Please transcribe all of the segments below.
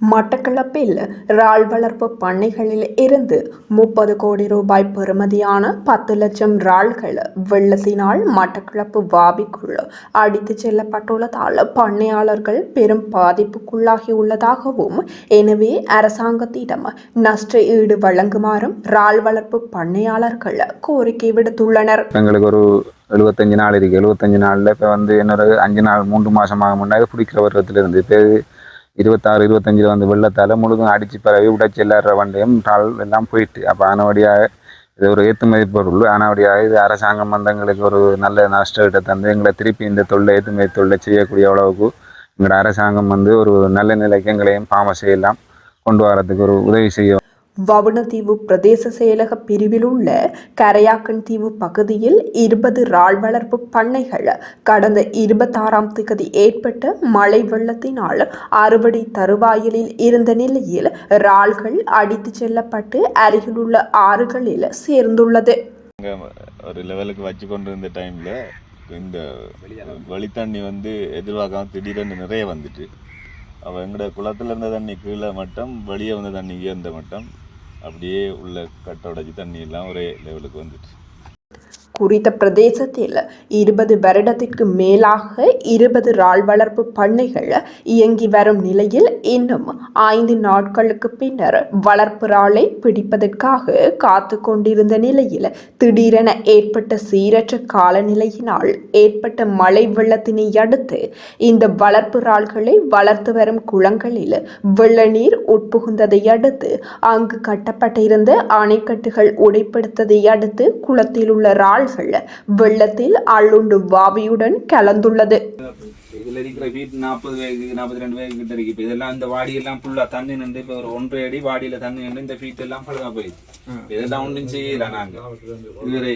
மட்டக்களப்பில் இறால் வளர்ப்பு பண்ணைகளில் இருந்து முப்பது கோடி ரூபாய் பெறுமதியான பத்து லட்சம் இறால்கள் வெள்ளத்தினால் மட்டக்களப்பு வாபிக்குள் அடித்துச் செல்லப்பட்டுள்ளதால் பண்ணையாளர்கள் பெரும் பாதிப்புக்குள்ளாகியுள்ளதாகவும் எனவே அரசாங்கத்திடம் நஷ்ட ஈடு வழங்குமாறும் இறால் வளர்ப்பு பண்ணையாளர்கள் கோரிக்கை விடுத்துள்ளனர். எங்களுக்கு ஒரு எழுபத்தஞ்சு நாள் இருக்கு. எழுபத்தஞ்சு நாளில் இப்போ வந்து இன்னொரு அஞ்சு நாள் மூன்று மாசமாக முன்னாடி பிடிக்கிற வருடத்துல இருந்து இப்போ இருபத்தாறு இருபத்தஞ்சில் வந்து வெள்ளத்தால் முழுதும் அடித்து பரவி உடைச்சி எல்லார வண்டியும் டால் எல்லாம் போயிட்டு. அப்போ ஆனவடியாக இது ஒரு ஏற்றுமதி பொருள். ஆனவடியாக இது அரசாங்கம் வந்து எங்களுக்கு ஒரு நல்ல நஷ்டத்தை தந்து எங்களை திருப்பி இந்த தொழிலை ஏற்றுமதி தொழிலை செய்யக்கூடிய அளவுக்கு எங்களோட அரசாங்கம் வந்து ஒரு நல்ல நிலைக்கு எங்களையும் பாம செய்யலாம். கொண்டு வரதுக்கு ஒரு உதவி செய்ய வவுணதீவு பிரதேச செயலக பிரிவில் உள்ள கரையாக்கன் தீவு பகுதியில் இருபது இறால் வளர்ப்பு பண்ணைகள் கடந்த இருபத்தாறாம் திகதி ஏற்பட்ட மழை வெள்ளத்தினால் அறுவடை தருவாயிலில் இருந்த நிலையில் இறால்கள் அடித்து செல்லப்பட்டு அருகிலுள்ள ஆறுகளில் சேர்ந்துள்ளது. ஒரு லெவலுக்கு வச்சு கொண்டு இருந்த டைமில் இந்த வழித்தண்ணி வந்து எதிர்பார்க்காம திடீரென்று நிறைய வந்துட்டு. அவள் எங்களோட குளத்தில் இருந்த தண்ணி கீழே மட்டம் வெளியே வந்த தண்ணி உயர்ந்த மட்டம் அப்படியே உள்ள கட்டை உடைச்சி தண்ணி எல்லாம் ஒரே லெவலுக்கு வந்துட்டு குறித்த பிரதேசத்தில் இருபது வருடத்திற்கு மேலாக இருபது இறால் வளர்ப்பு பண்ணைகள் இயங்கி வரும் நிலையில் இன்னும் ஐந்து நாட்களுக்கு பின்னர் வளர்ப்பு இறாலை பிடிப்பதற்காக காத்து கொண்டிருந்த நிலையில் திடீரென ஏற்பட்ட சீரற்ற காலநிலையினால் ஏற்பட்ட மழை வெள்ளத்தினை அடுத்து இந்த வளர்ப்பு இறால்களை வளர்த்து வரும் குளங்களில் வெள்ள நீர் உட்புகுந்ததை அடுத்து அங்கு கட்டப்பட்டிருந்த அணைக்கட்டுகள் உடைப்படுத்ததை அடுத்து குளத்தில் உள்ள இறால்கள் வெள்ளத்தில் அள்ளுண்டு வாவியுடன் கலந்துள்ளது. இதுல இருக்கிற வீட்டு நாற்பது நாற்பத்தி ரெண்டு வேகு கிட்ட இருக்கு. இப்ப இதெல்லாம் இந்த வாடி எல்லாம் ஃபுல்லா தண்ணி நின்று இப்ப ஒரு ஒன்றரை அடி வாடியில தண்ணி நின்று இந்த ஃபீட் எல்லாம் பழுதா போயிடுச்சு. இதெல்லாம் ஒன்றும் செய்யல நாங்க. இதுவரை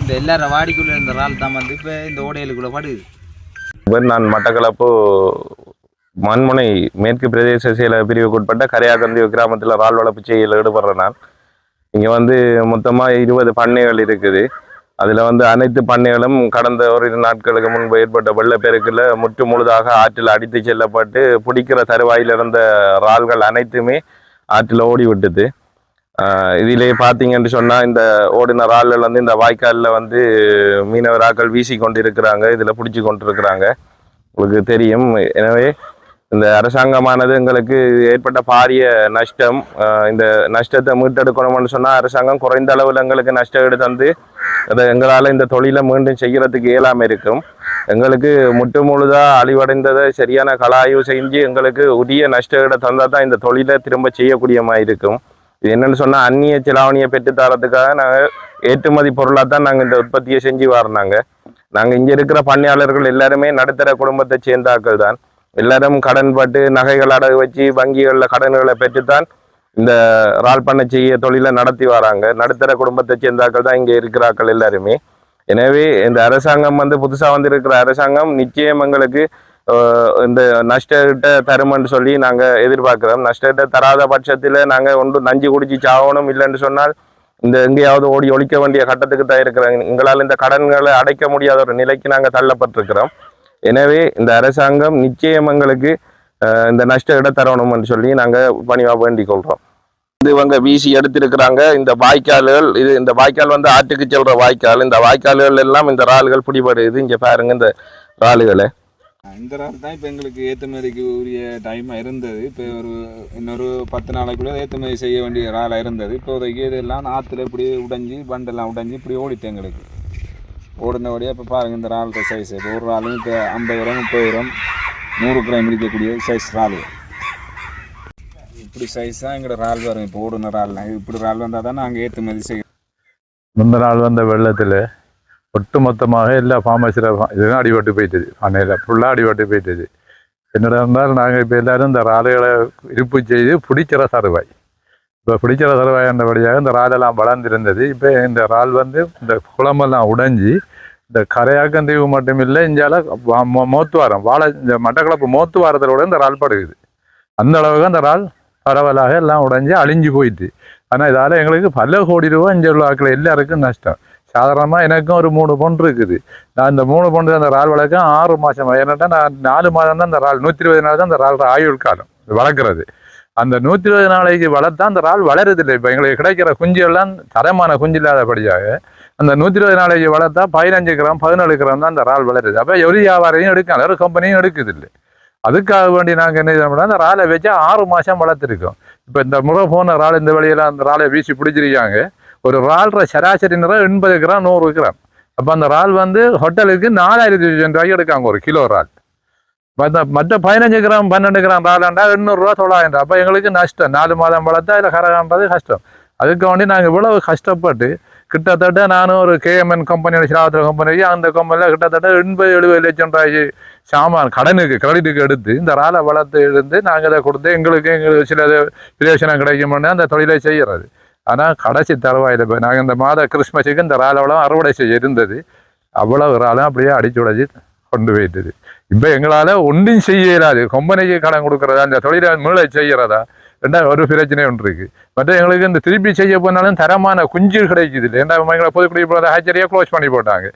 இந்த எல்லார வாடிக்குள்ள இருந்த இறால் தான் வந்து இப்போ இந்த ஓடையிலுக்குள்ள படுது. இவர் நான் மட்டக்களப்பு மண்முனை மேற்கு பிரதேச செயல பிரிவுக்குட்பட்ட கரையாக்கந்தி கிராமத்தில் இறால் வளர்ப்பு செய்யல ஈடுபடுறேன் நான் இங்கே வந்து மொத்தமாக இருபது பண்ணைகள் இருக்குது. அதில் வந்து அனைத்து பண்ணைகளும் கடந்த ஒரு நாட்களுக்கு முன்பு ஏற்பட்ட வெள்ளப்பெருக்கில் முற்று முழுதாக ஆற்றில் அடித்து செல்லப்பட்டு பிடிக்கிற தருவாயில் இருந்த இறால்கள் அனைத்துமே ஆற்றில் ஓடி விட்டுது. இதிலே பார்த்தீங்கன்னு சொன்னால் இந்த ஓடின இறால்கள் வந்து இந்த வாய்க்காலில் வந்து மீனவராக்கள் வீசி கொண்டு இருக்கிறாங்க இதில் பிடிச்சி கொண்டிருக்கிறாங்க. உங்களுக்கு தெரியும். எனவே இந்த அரசாங்கமானது எங்களுக்கு ஏற்பட்ட பாரிய நஷ்டம் இந்த நஷ்டத்தை மீட்டெடுக்கணும்னு சொன்னால் அரசாங்கம் குறைந்த அளவில் எங்களுக்கு நஷ்டம் ஈடு தந்து அதை எங்களால் இந்த தொழிலை மீண்டும் செய்கிறதுக்கு இயலாமல் இருக்கும். எங்களுக்கு முட்டு முழுதாக அழிவடைந்ததை சரியான கலாய்வு செஞ்சு எங்களுக்கு உரிய நஷ்ட ஈடை தந்தால் தான் இந்த தொழிலை திரும்ப செய்யக்கூடிய மாதிரி இருக்கும். இது சொன்னால் அந்நிய செலாவணியை பெற்று தரத்துக்காக நாங்கள் ஏற்றுமதி பொருளாக தான் நாங்கள் இந்த உற்பத்தியை செஞ்சு வரணாங்க நாங்கள் இங்கே இருக்கிற பணியாளர்கள் எல்லாருமே நடுத்தர குடும்பத்தை சேர்ந்தாக்கள் தான். எல்லாரும் கடன் பட்டு நகைகள் அடகு வச்சு வங்கிகளில் கடன்களை பெற்றுத்தான் இந்த ரால் பண்ண செய்ய தொழிலை நடத்தி வராங்க. நடுத்தர குடும்பத்தை சேர்ந்தாக்கள் தான் இங்கே இருக்கிறாக்கள் எல்லாருமே. எனவே இந்த அரசாங்கம் வந்து புதுசாக வந்து இருக்கிற அரசாங்கம் நிச்சயம் எங்களுக்கு இந்த நஷ்டகிட்ட தருமன்னு சொல்லி நாங்கள் எதிர்பார்க்குறோம். நஷ்டகிட்ட தராத பட்சத்தில் நாங்கள் ஒன்று நஞ்சு குடிச்சு சாகணும் இல்லைன்னு சொன்னால் இந்த எங்கேயாவது ஓடி ஒழிக்க வேண்டிய கட்டத்துக்கு தான் இருக்கிறோம் எங்களால் இந்த கடன்களை அடைக்க முடியாத ஒரு நிலைக்கு நாங்கள் தள்ளப்பட்டிருக்கிறோம். எனவே இந்த அரசாங்கம் நிச்சயம் எங்களுக்கு இந்த நஷ்ட இட தரணும்னு சொல்லி நாங்கள் பணிவாக வேண்டிக் கொள்கிறோம் இது இவங்க வீசி எடுத்திருக்கிறாங்க. இந்த வாய்க்கால்கள் இது இந்த வாய்க்கால் வந்து ஆற்றுக்கு செல்ற வாய்க்கால். இந்த வாய்க்கால்கள் எல்லாம் இந்த இறால்கள் பிடிபடுது. இங்க பாருங்க இந்த இறால்களை இந்த ரால் தான் இப்போ எங்களுக்கு ஏற்றுமதிக்கு உரிய டைமாக இருந்தது. இப்போ ஒரு இன்னொரு பத்து நாளைக்குள்ள ஏற்றுமதி செய்ய வேண்டிய இறாலாக இருந்தது. இப்போதைக்கு இதெல்லாம் ஆற்றுல இப்படி உடைஞ்சி பண்டெல்லாம் உடைஞ்சி இப்படி ஓடிட்டு எங்களுக்கு. ஓடுனபடியாக இப்போ பாருங்கள் இந்த இறால் சைஸ் இப்போ ஒரு இறாலும் இப்போ ஐம்பது கிராம் முப்பது கிராம் நூறு கிராம் இருக்கக்கூடிய சைஸ் இறால் இப்படி சைஸ் தான் எங்களோட இறால் வரும். இப்போ ஓடுன இறால்லாம் இப்படி இறால் வந்தால் தான் நாங்கள் ஏற்றுமதி செய்யணும் முந்த நாள் வந்த வெள்ளத்தில் ஒட்டுமொத்தமாக எல்லா ஃபார்மஸில் இதுதான் அடிபட்டு போயிட்டது. அன்னையில் ஃபுல்லாக அடிபட்டு போயிட்டது. என்னடா இருந்தாலும் நாங்கள் இப்போ எல்லாரும் இந்த ராடுகளை இருப்பு செய்து பிடிக்கிற சருவாய். இப்போ பிடிக்கிற சருவாய் என்றபடியாக இந்த ராடெல்லாம் வளர்ந்துருந்தது. இப்போ இந்த ரால் வந்து இந்த குளமெல்லாம் உடைஞ்சி இந்த கரையாக்கந்தீவு மட்டும் இல்லை இந்தியாவில் மோத்துவாரம் வாழை இந்த மட்டக்களப்பு மோத்துவாரத்திலோட இந்த ரால் படுகுது. அந்த அளவுக்கு அந்த ரால் பரவலாக எல்லாம் உடைஞ்சி அழிஞ்சு போயிட்டு. ஆனால் இதால் எங்களுக்கு பல கோடி ரூபா இங்கே உள்ள ஆக்கள் எல்லாருக்கும் நஷ்டம். சாதாரணமாக எனக்கும் ஒரு மூணு பொண்ணு இருக்குது. நான் இந்த மூணு பொண்ணு அந்த இறால் வளர்க்க ஆறு மாதம் ஏன்னாட்டா நான் நாலு மாதம் தான் அந்த இறால் நூற்றி இருபது நாள் தான் அந்த இறால் ஆயுள் காலம் வளர்க்குறது. அந்த நூற்றி இருபது நாளைக்கு வளர்த்தா அந்த இறால் வளருதில்லை. இப்போ எங்களுக்கு கிடைக்கிற குஞ்சு எல்லாம் தரமான குஞ்சு இல்லாதபடியாக அந்த நூற்றி இருபது நாளைக்கு வளர்த்தா பதினஞ்சு கிராம் பதினேழு கிராம் தான் அந்த இறால் வளருது. அப்போ ஒரு வியாபாரியும் எடுக்கலாம் ஒரு கம்பெனியும் எடுக்குது இல்லை அதுக்காக வேண்டி நாங்கள் என்ன செய்யணும்னா அந்த இறாலை வச்சா ஆறு மாதம் வளர்த்துருக்கோம். இப்போ இந்த முறை போன இறால் இந்த வழியில அந்த இறாலை வீசி பிடிச்சிருக்காங்க. ஒரு இறால்ற சராசரி நிறம் எண்பது கிராம் நூறு கிராம். அப்போ அந்த இறால் வந்து ஹோட்டலுக்கு நாலாயிரத்தி ரூபாய்க்கு எடுக்காங்க ஒரு கிலோ இறால். மற்ற மற்ற பதினஞ்சு கிராம் பன்னெண்டு கிராம் ராலாண்டா எண்ணூறுரூவா தொள்ளாயிரம் ரூபா. அப்போ எங்களுக்கு நஷ்டம். நாலு மாதம் வளர்த்தா இதில் கரகான்றது கஷ்டம். அதுக்கு வேண்டி நாங்கள் இவ்வளவு கஷ்டப்பட்டு கிட்டத்தட்ட நானும் ஒரு கேஎம்என் கம்பெனியோட சிராவத்திர கம்பெனி அந்த கம்பெனியில் கிட்டத்தட்ட எண்பது எழுபது லட்சம் ரூபாய் சாமான் கடனுக்கு கிரெடிட்டுக்கு எடுத்து இந்த இறாலை வளர்த்து எழுந்து நாங்கள் இதை கொடுத்து எங்களுக்கு எங்களுக்கு சில பிரயோசனம் கிடைக்கும்னு அந்த தொழிலை செய்கிறது ஆனால் கடைசி தருவாயில் இப்போ நாங்கள் இந்த மாத கிறிஸ்மஸுக்கு இந்த இறாலவளம் அறுவடை செய்ய இருந்தது. அவ்வளோ இறாலும் அப்படியே அடிச்சு உடைச்சி கொண்டு போயிட்டுது. இப்போ எங்களால் ஒன்றும் செய்ய இயலாது. கம்பெனிக்கு கடன் கொடுக்குறதா இந்த தொழிலை மீள செய்கிறதா ரெண்டா ஒரு பிரச்சனை ஒன்று இருக்குது மற்ற எங்களுக்கு இந்த திருப்பி செய்ய போனாலும் தரமான குஞ்சு கிடைக்குது. இல்லை ஏன்னா எங்களை பொதுக்குடி போகிற ஹேச்சரியாக க்ளோஸ் பண்ணி போட்டாங்க.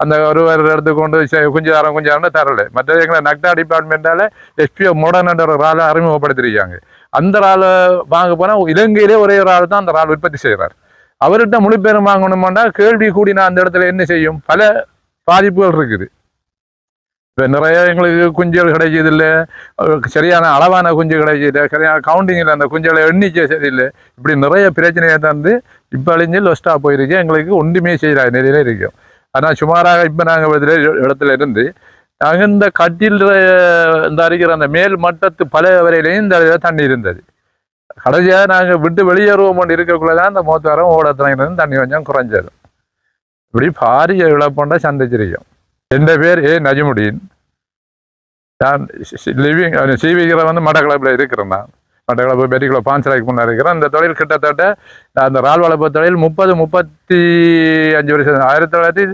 அந்த ஒரு இடத்துக்கு கொண்டு குஞ்சு தரம் குஞ்சு தரம்னு தரல. மற்ற எங்களை நக்டா டிபார்ட்மெண்ட்டால் எஸ்பிஓ மோடர்ன்ற ஒரு ஆளை அறிமுகப்படுத்திருக்காங்க. அந்த ஆளை வாங்க போனால் இலங்கையிலே ஒரே ஒரு ஆள் தான் அந்த ஆள் உற்பத்தி செய்கிறார் அவர்கிட்ட முழு பேரும் வாங்கணுமாண்டா கேள்வி கூடி நான் அந்த இடத்துல என்ன செய்யும்? பல பாதிப்புகள் இருக்குது. இப்போ நிறைய எங்களுக்கு குஞ்சுகள் கிடைக்கிது இல்லை சரியான அளவான குஞ்சு கிடைக்கிது சரியான கவுண்டிங் இல்லை அந்த குஞ்சுகளை எண்ணிக்கை சரியில்லை இப்படி நிறைய பிரச்சனையை தந்து இப்போ அழிஞ்சு லொஸ்ட்டாக போயிருக்கு எங்களுக்கு ஒன்றுமே செய்யற நிலையில இருக்கும். ஆனால் சுமாராக இப்போ நாங்கள் இடத்துல இருந்து நாங்கள் இந்த கட்டில் இந்த அருகிற அந்த மேல் மட்டத்து பல வரையிலையும் இந்த தண்ணி இருந்தது. கடைசியாக நாங்கள் விட்டு வெளியேறுவோம் ஒன்று இருக்கக்குள்ள தான் அந்த மூத்தாரம் ஓடத்துறையிலேருந்து தண்ணி கொஞ்சம் குறைஞ்சது. இப்படி பாரிய இழப்பொண்ட சந்திச்சிருக்கோம். என் பேர் ஏ நஜிமுடீன் நான் லிவிங் சிவிகிற வந்து மடக்களப்பில் இருக்கிறேன் நான் மட்டக்களப்பு பெரிக்குள்ள பாஞ்சராய்க்கு முன்னே இருக்கிறேன் இந்த தொழில் கிட்டத்தட்ட அந்த ரால் வளர்ப்பு தொழில் முப்பது முப்பத்தி அஞ்சு வருஷம் ஆயிரத்தி தொள்ளாயிரத்தி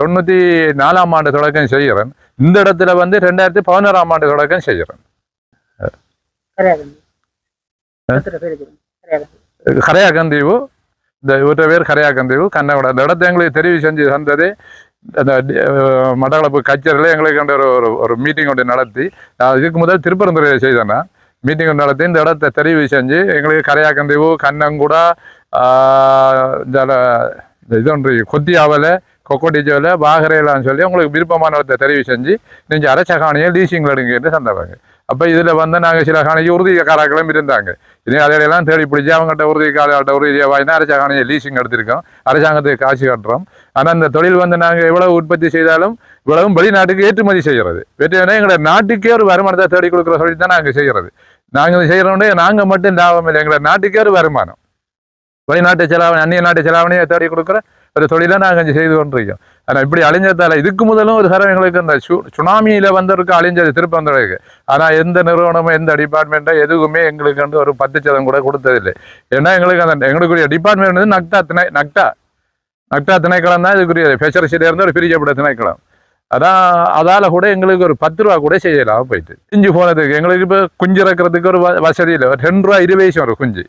தொண்ணூற்றி நாலாம் ஆண்டு தொடக்கம் செய்கிறேன் இந்த இடத்துல வந்து ரெண்டாயிரத்தி பதினோராம் ஆண்டு தொடக்கம் செய்கிறேன் கரையாக்கந்தீவு இந்த இவற்ற பேர் கரையாக்கந்தீவு கண்ணகுடா இந்த இடத்த எங்களுக்கு தெரிவு செஞ்சு தந்தது அந்த மட்டக்களப்பு கச்சேரியில் எங்களுக்கு அந்த ஒரு ஒரு மீட்டிங் ஒன்று நடத்தி நான் இதுக்கு முதல் திருப்பரந்துறையில் செய்தேன் நான் மீட்டிங் ஒன்று நடத்தி இந்த இடத்த தெரிவு செஞ்சு எங்களுக்கு கரையாக்கந்தீவு கண்ணங்குடா இந்த இது ஒன்று கொத்தியாவில் கொக்கோட்டிச்சோவில் பாகரையிலான்னு சொல்லி உங்களுக்கு விருப்பமான இடத்த தெரிவு செஞ்சு நீங்கள் அரசகாணியை லீசிங்கில் எடுங்கன்னு தந்தவங்க. அப்போ இதில் வந்து நாங்கள் சில காணிக்கு உறுதிக்காரர்களும் இருந்தாங்க. இதே அதையெல்லாம் தேடி பிடிச்சி அவங்ககிட்ட உறுதிக்காரர்கிட்ட உறுதியை வாங்கினா அரைச்ச காணியை லீசிங் எடுத்திருக்கோம். அரசாங்கத்துக்கு காசு கட்டுறோம். ஆனால் அந்த தொழில் வந்து நாங்கள் எவ்வளவு உற்பத்தி செய்தாலும் இவ்வளவும் வெளிநாட்டுக்கு ஏற்றுமதி செய்கிறது. வெற்றினா எங்களோட நாட்டுக்கே ஒரு வருமானத்தை தேடி கொடுக்குற சொல்லி தான் நாங்கள் செய்கிறது. நாங்கள் செய்கிறோன்னே நாங்கள் மட்டும் லாபம் இல்லை. எங்களோட நாட்டுக்கே ஒரு வருமானம். வெளிநாட்டு செலாவணி அந்நிய நாட்டு செலாவணியை தேடி கொடுக்குற ஒரு தொழிலை நாங்கள் செய்து கொண்டிருக்கோம். ஆனால் இப்படி அழிஞ்சதால இதுக்கு முதலும் ஒரு தரம் எங்களுக்கு அந்த சு சுனாமியில் வந்தவருக்கு அழிஞ்சது திருப்பந்தருக்கு ஆனால் எந்த நிறுவனமும் எந்த டிபார்ட்மெண்ட்டோ எதுவுமே எங்களுக்கு வந்து ஒரு பத்து சதம் கூட கொடுத்ததில்லை. ஏன்னா எங்களுக்கு அந்த எங்களுக்குரிய டிபார்ட்மெண்ட் வந்து நக்டா திணை நக்டா நக்டா திணைக்களம் தான் இதுக்குரிய ஃபெஷரிசிலேருந்து ஒரு பிரிக்கப்பட்ட திணைக்களம். அதான் அதால கூட எங்களுக்கு ஒரு பத்து ரூபா கூட செய்யலாம் போயிட்டு. குஞ்சு போனதுக்கு எங்களுக்கு இப்போ குஞ்சு இறக்குறதுக்கு ஒரு வசதி இல்லை. ஒரு ரெண்டு ரூபா இருபது வரும் குஞ்சு.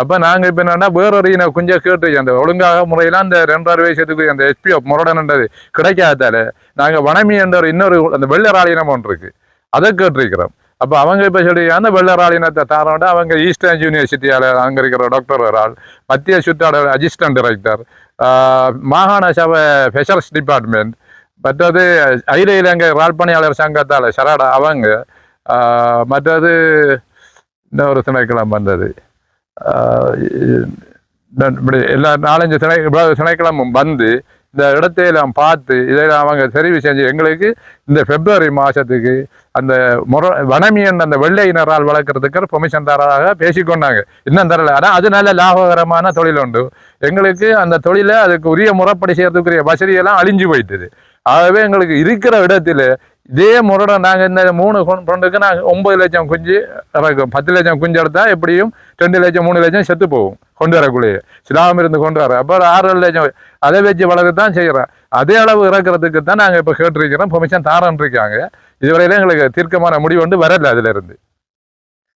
அப்போ நாங்கள் இப்போ என்னன்னா வேறொரு இன கொஞ்சம் கேட்டு அந்த ஒழுங்காக முறையில் அந்த ரெண்டாயிரம் வயசுக்கு அந்த எஸ்பிஎஃப் முரடன்ன்றது கிடைக்காதால நாங்கள் வனமி என்ற ஒரு இன்னொரு அந்த வெள்ளராள் இனம் ஒன்று இருக்கு. அதை கேட்டிருக்கிறோம். அப்போ அவங்க இப்போ சொல்லி அந்த வெள்ளராள் இனத்தை தாரோட அவங்க ஈஸ்டர்ன் யூனிவர்சிட்டியால் அங்கே இருக்கிற டாக்டர் ஒரு ஆள் மத்திய சுற்றாடல் அசிஸ்டன்ட் டைரக்டர் மாகாண சபை ஃபெஷர்ஸ் டிபார்ட்மெண்ட் மற்றது அகில இலங்கை ராழ்பணியாளர் சங்கத்தால் சராடா அவங்க மற்றது இன்னொரு திணைக்களம் வந்தது. எல்லா நாலஞ்சு திணை சனிக்கிழமும் வந்து இந்த இடத்தையெல்லாம் பார்த்து இதெல்லாம் அவங்க தெரிவு செஞ்சு எங்களுக்கு இந்த பிப்ரவரி மாதத்துக்கு அந்த முற வனமியன் அந்த வெள்ளை இனரால் வளர்க்குறதுக்கு பொமிஷன் தராக பேசிக்கொண்டாங்க. இன்னும் தரல. ஆனால் அது நல்ல லாபகரமான தொழில் உண்டு. எங்களுக்கு அந்த தொழிலை அதுக்கு உரிய முறைப்படி செய்யறதுக்குரிய வசதியெல்லாம் அழிஞ்சு போயிட்டுது. ஆகவே எங்களுக்கு இருக்கிற இடத்துல இதே முறைட நாங்கள் இந்த மூணு ஃப்ரெண்டுக்கு நாங்கள் ஒம்பது லட்சம் குஞ்சு இறக்கும் பத்து லட்சம் குஞ்சு எடுத்தா எப்படியும் ரெண்டு லட்சம் மூணு லட்சம் செத்து போகும் கொண்டு வரக்குள்ளேயே. சிலாம இருந்து கொண்டு வர. அப்போ ஆறு லட்சம் அதை வச்சு வளர்க்கத்தான் செய்கிறோம் அதே அளவு இறக்குறதுக்கு தான் நாங்கள் இப்போ கேட்டிருக்கிறோம். பெர்மிஷன் தாரன் இருக்காங்க. இதுவரையில எங்களுக்கு தீர்க்கமான முடிவு வந்து வரல அதிலிருந்து.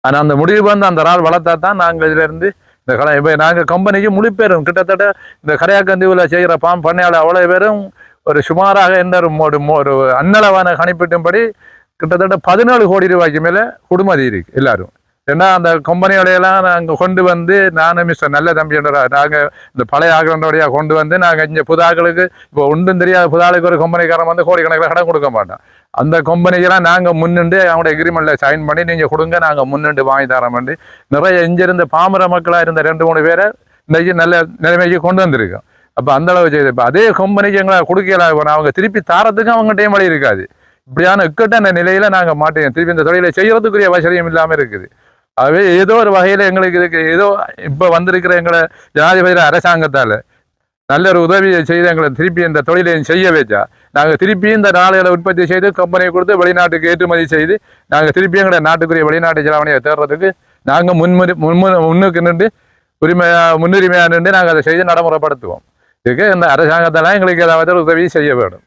ஆனால் அந்த முடிவு வந்து அந்த நாள் வளர்த்தா தான் நாங்கள் இதிலிருந்து இந்த கடை இப்போ நாங்கள் கம்பெனிக்கு முழு பேரும். கிட்டத்தட்ட இந்த கரையாக்கந்தீவில் செய்கிற பாம் பண்ணையாளர் அவ்வளோ பேரும் ஒரு சுமாராக எந்த ஒரு ஒரு அன்னளவான கணிப்பிட்டும்படி கிட்டத்தட்ட பதினாலு கோடி ரூபாய்க்கு மேலே குடுமதி இருக்கு எல்லாரும். ஏன்னா அந்த கம்பெனியோடையெல்லாம் நாங்கள் கொண்டு வந்து நானும் மிஸ்டர் நல்ல தம்பின்ற நாங்கள் இந்த பழைய ஆக்களோடையாக கொண்டு வந்து நாங்கள் இங்கே புதாக்களுக்கு இப்போ ஒன்றும் தெரியாத புதாளுக்கு ஒரு கம்பெனிக்காரன் வந்து கோடிக்கணக்கில் கடன் கொடுக்க மாட்டோம் அந்த கம்பெனிக்கெல்லாம் நாங்கள் முன்னின்று அவங்களோட எக்ரிமெண்ட்டில் சைன் பண்ணி நீங்கள் கொடுங்க நாங்கள் முன்னின்று வாங்கி தரோம் பண்ணி நிறைய இங்கிருந்த பாமர மக்களாக இருந்த ரெண்டு மூணு பேரை இன்றைக்கி நல்ல நிலைமைக்கு கொண்டு வந்திருக்கோம். அப்போ அந்த அளவு செய்து இப்போ அதே கம்பெனிக்கு எங்களை கொடுக்கல இப்போ அவங்க திருப்பி தாரத்துக்கு அவங்ககிட்டயும் வழி இருக்காது. இப்படியான இக்கட்டான நிலையில் நாங்கள் மாட்டேன் திருப்பி இந்த தொழிலை செய்யறதுக்குரிய வசதியும் இல்லாமல் இருக்குது. ஆகவே ஏதோ ஒரு வகையில் எங்களுக்கு இருக்கு. ஏதோ இப்போ வந்திருக்கிற எங்களை ஜனாதிபதி அரசாங்கத்தால் நல்ல ஒரு உதவியை செய்து எங்களை திருப்பி இந்த தொழிலையும் செய்ய வச்சா நாங்கள் திருப்பி இந்த நாளைகளை உற்பத்தி செய்து கம்பெனியை கொடுத்து வெளிநாட்டுக்கு ஏற்றுமதி செய்து நாங்கள் திருப்பி எங்களை நாட்டுக்குரிய வெளிநாட்டு செலாவணியை தேடுறதுக்கு நாங்கள் முன்முறை முன்மு முன்னுக்கு நின்று உரிமையாக முன்னுரிமையாக நின்று நாங்கள் அதை செய்து நடைமுறைப்படுத்துவோம். இதுக்கு இந்த அரசாங்கத்தெல்லாம் எங்களுக்கு ஏதாவது உதவி செய்ய வேணும்